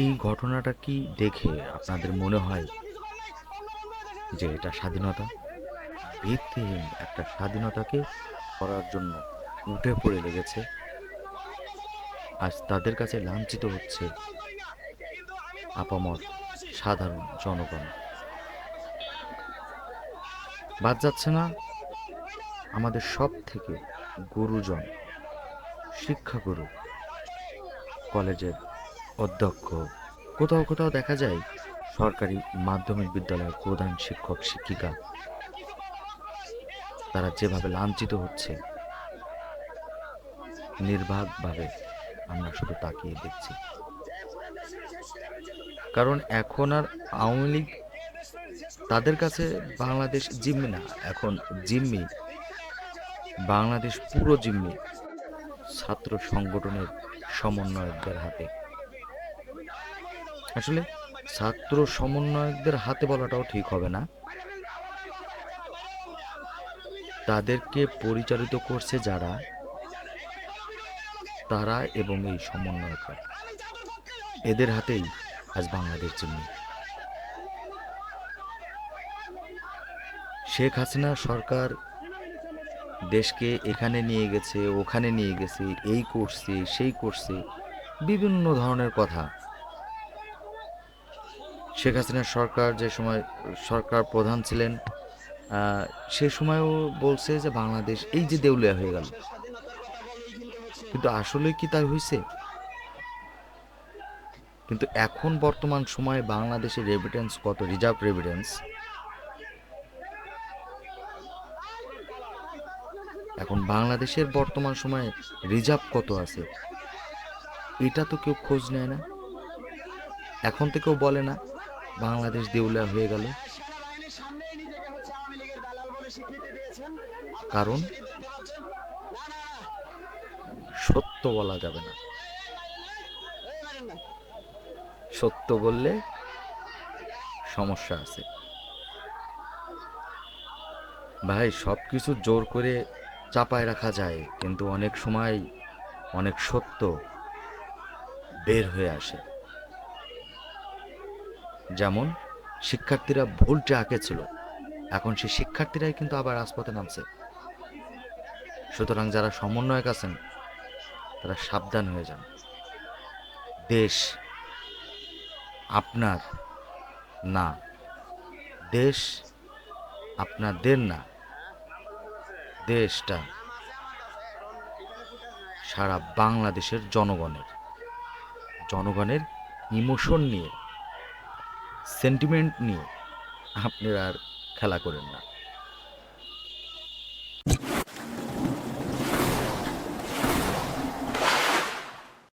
এই ঘটনাটা কি দেখে আপনাদের মনে হয় যে এটা স্বাধীনতা? ভিত্তিহীন একটা স্বাধীনতাকে করার জন্য উঠে পড়ে লেগেছে। আজ তাদের কাছে লাঞ্ছিত হচ্ছে আপামর সাধারণ জনগণ। বাদ যাচ্ছে না আমাদের সব থেকে গুরুজন শিক্ষাগুরু কলেজের অধ্যক্ষ। কোথাও কোথাও দেখা যায় সরকারি মাধ্যমিক বিদ্যালয়ের প্রধান শিক্ষক, শিক্ষিকা। তারা যেভাবে লাঞ্ছিত হচ্ছে নির্বাকভাবে আমরা শুধু তাকিয়ে দেখছি। কারণ এখন আর আওয়ামী লীগ তাদের কাছে বাংলাদেশ জিম্মি না। এখন জিম্মি, বাংলাদেশ পুরো জিম্মি। ছাত্র সংগঠনের সমন্বয়কদের হাতে। আসলে ছাত্র সমন্বয়কদের হাতে বলাটাও ঠিক হবে না। তাদেরকে পরিচালিত করছে যারা, তারা এবং এই সমন্বয়করা। এদের হাতেই আজ বাংলাদেশ জিম্মি শেখ হাসিনা সরকার দেশকে এখানে নিয়ে গেছে, ওখানে নিয়ে গেছে, এই করছে, সেই করছে, বিভিন্ন ধরনের কথা। শেখ হাসিনার সরকার যে সময়, সরকার প্রধান ছিলেন সে সময়ও বলছে যে বাংলাদেশ এই যে দেউলিয়া হয়ে গেল। কিন্তু আসলে কি তাই হয়েছে কিন্তু এখন বর্তমান সময়ে বাংলাদেশের রেভিডেন্স কত? রিজার্ভ রেভিডেন্স এখন বাংলাদেশের বর্তমান সময়ে রিজার্ভ কত আছে? এটা তো কেউ খোঁজ নেয় না। এখন তো কেউ বলে না। বাংলাদেশ দেউলিয়া হয়ে গেল। কারণ সত্য বলা যাবে না। সত্য বললে সমস্যা আছে। ভাই সব কিছু জোর করে চাপায় রাখা যায়, কিন্তু অনেক সময় অনেক সত্য বের হয়ে আসে। যেমন, শিক্ষার্থীরা ভুলটা আঁকেছিল এখন সেই শিক্ষার্থীরাই কিন্তু আবার রাজপথে নামছে। সুতরাং যারা সমন্বয়ক আছেন, তারা সাবধান হয়ে যান। দেশ আপনার না। দেশ আপনাদের না। দেশটা সারা বাংলাদেশের জনগণের। জনগণের ইমোশন নিয়ে। সেন্টিমেন্ট নিয়ে। আপনারা আর খেলা করেন না।